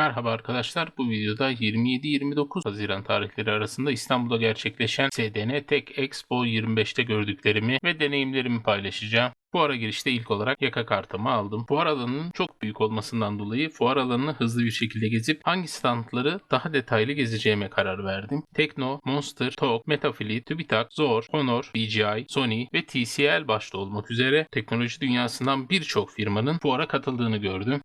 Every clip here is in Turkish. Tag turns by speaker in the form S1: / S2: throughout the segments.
S1: Merhaba arkadaşlar. Bu videoda 27-29 Haziran tarihleri arasında İstanbul'da gerçekleşen SDN Tech Expo 25'te gördüklerimi ve deneyimlerimi paylaşacağım. Fuara girişte ilk olarak yaka kartımı aldım. Fuar alanının çok büyük olmasından dolayı fuar alanını hızlı bir şekilde gezip hangi standları daha detaylı gezeceğime karar verdim. Tekno, Monster, TOG, Metafleet, TÜBİTAK, Zor, Honor, DJI, Sony ve TCL başta olmak üzere teknoloji dünyasından birçok firmanın fuara katıldığını gördüm.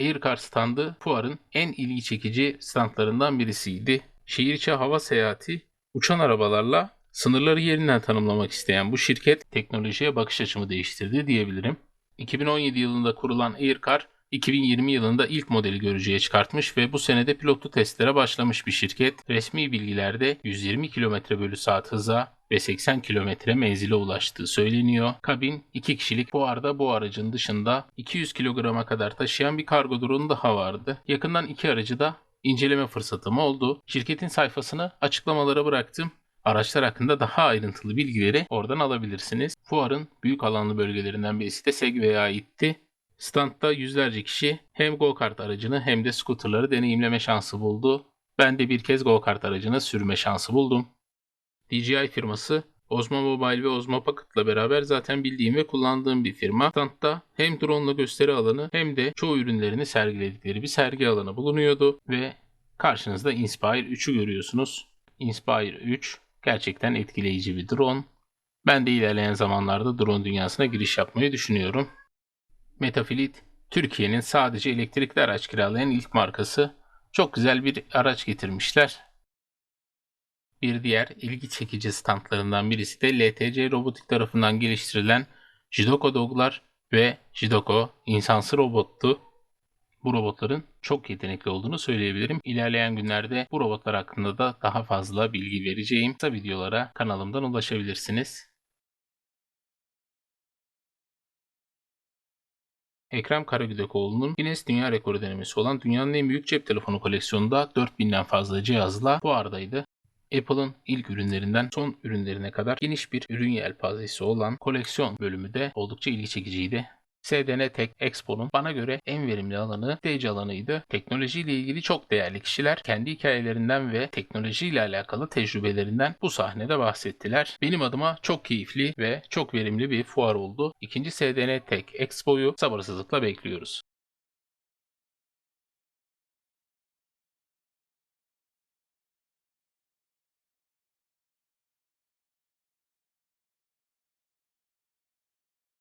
S1: Aircar standı fuarın en ilgi çekici standlarından birisiydi. Şehir içi hava seyahati uçan arabalarla sınırları yeniden tanımlamak isteyen bu şirket teknolojiye bakış açımı değiştirdi diyebilirim. 2017 yılında kurulan Aircar 2020 yılında ilk modeli görücüye çıkartmış ve bu senede pilotlu testlere başlamış bir şirket. Resmi bilgilerde 120 km bölü saat hıza ve 80 km menzile ulaştığı söyleniyor. Kabin 2 kişilik bu arada bu aracın dışında 200 kilograma kadar taşıyan bir kargo dronu daha vardı. Yakından iki aracı da inceleme fırsatım oldu. Şirketin sayfasını açıklamalara bıraktım. Araçlar hakkında daha ayrıntılı bilgileri oradan alabilirsiniz. Fuarın büyük alanlı bölgelerinden birisi de Segway'e aitti. Standta yüzlerce kişi hem go-kart aracını hem de scooterları deneyimleme şansı buldu. Ben de bir kez go-kart aracını sürme şansı buldum. DJI firması Osmo Mobile ve Osmo Pocket'la beraber zaten bildiğim ve kullandığım bir firma. Standta hem drone'la gösteri alanı hem de çoğu ürünlerini sergiledikleri bir sergi alanı bulunuyordu ve karşınızda Inspire 3'ü görüyorsunuz. Inspire 3 gerçekten etkileyici bir drone. Ben de ilerleyen zamanlarda drone dünyasına giriş yapmayı düşünüyorum. Metafleet, Türkiye'nin sadece elektrikli araç kiralayan ilk markası. Çok güzel bir araç getirmişler. Bir diğer ilgi çekici standlarından birisi de LTC Robotik tarafından geliştirilen Jidoko Dog'lar ve Jidoko insansı robottu. Bu robotların çok yetenekli olduğunu söyleyebilirim. İlerleyen günlerde bu robotlar hakkında da daha fazla bilgi vereceğim. Kısa videolara kanalımdan ulaşabilirsiniz. Ekrem Karagüdekoğlu'nun Guinness Dünya Rekoru denemesi olan dünyanın en büyük cep telefonu koleksiyonunda 4000'den fazla cihazla bu ardaydı. Apple'ın ilk ürünlerinden son ürünlerine kadar geniş bir ürün yelpazesi olan koleksiyon bölümü de oldukça ilgi çekiciydi. SDN Tech Expo'nun bana göre en verimli alanı stage alanıydı. Teknolojiyle ilgili çok değerli kişiler kendi hikayelerinden ve teknolojiyle alakalı tecrübelerinden bu sahnede bahsettiler. Benim adıma çok keyifli ve çok verimli bir fuar oldu. İkinci SDN Tech Expo'yu sabırsızlıkla bekliyoruz.